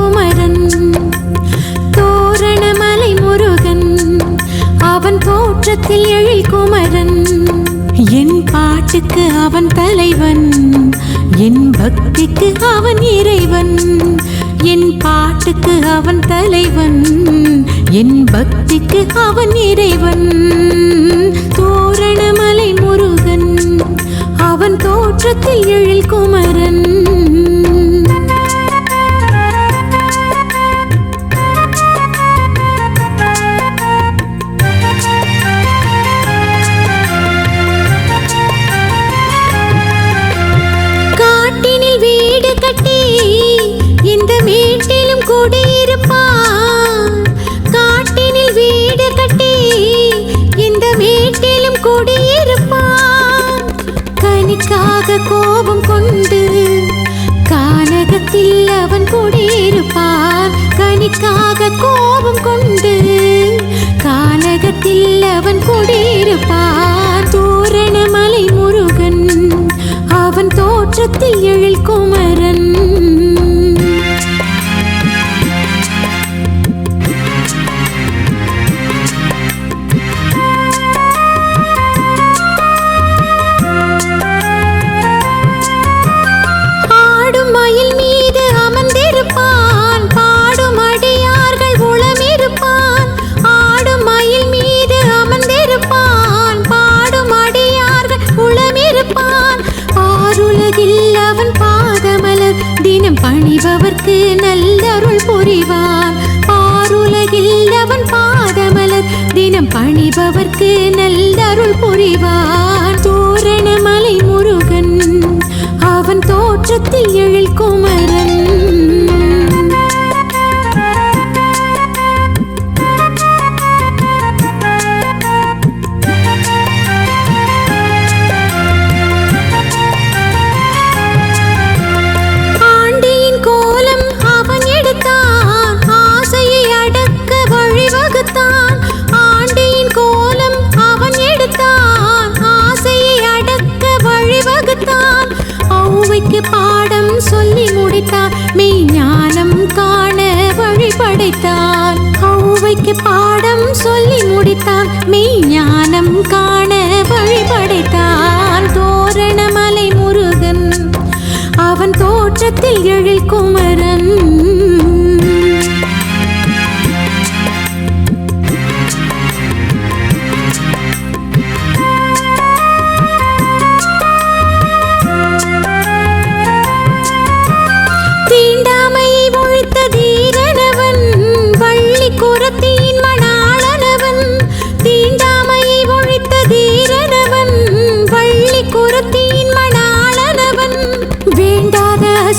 குமரன் தோரணமலை முருகன் அவன் தோற்றத்தில் எழில் குமரன். என் பாட்டுக்கு அவன் தலைவன் என் பக்திக்கு அவன் இறைவன். என் பாட்டுக்கு அவன் தலைவன் என் பக்திக்கு அவன் இறைவன். தோரணமலை முருகன் அவன் தோற்றத்தில் எழில் குமரன் கனிக்காக கோபம் கொண்டு கானகத்தில் அவன் குடியிருப்பான். கனிக்காக கோபம் கொண்டு கானகத்தில் அவன் குடியிருப்பான். தோரண மலை முருகன் அவன் தோற்றத்தில் எழில் குமரன். பணிபவர்க்கு நல்லருள் புரிவார். ஆருலகில் அவன் பாதமலர். தினம் பணிபவர்க்கு நல்லருள் தோரண மலை முருகன் அவன் தோற்றத்தில் எழில் குமர் படைத்தான் ஔவைக்கு பாடம் சொல்லி முடித்தான். மெய் ஞானம் காண வழி படைத்தான். தோரணமலை முருகன். அவன் தோற்றத்தில் எழில் குமரன்.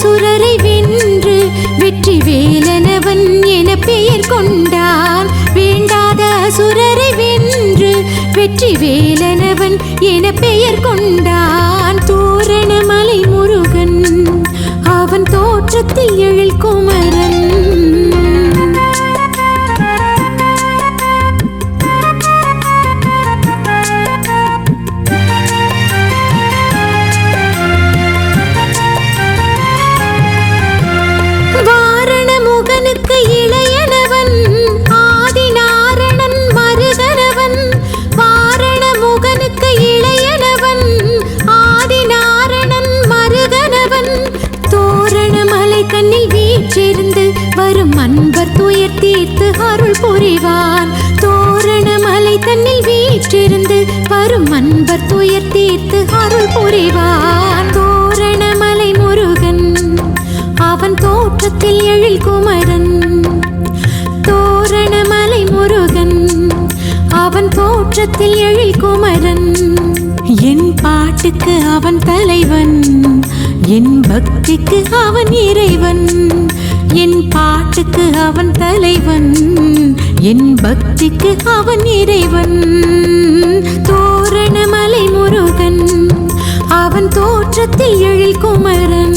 அசுரரை வென்று வெற்றி வேலனவன் என பெயர் கொண்டான் வேண்டாத அசுரரை வென்று வெற்றி வேலனவன் என பெயர் கொண்டான் தோரண மலை முருகன் அவன் தோற்றத்தில் எழில் குமரன். ஏற்றிருந்து வரும் அன்பர் துயர் தீர்த்து அருள் புரிவான். தோரண மலை தன்னில் வீற்றிருந்து வரும் அன்பர் துயர் தீர்த்து அருள் புரிவான். தோரண மலை முருகன் அவன் தோற்றத்தில் எழில் குமரன். தோரண மலை முருகன் அவன் தோற்றத்தில் எழில் குமரன். என் பாட்டுக்கு அவன் தலைவன் என் பக்திக்கு அவன் இறைவன். என் பக்திக்கு அவன் இறைவன். தோரணமலை முருகன். அவன் தோற்றத்தில் எழில் குமரன்.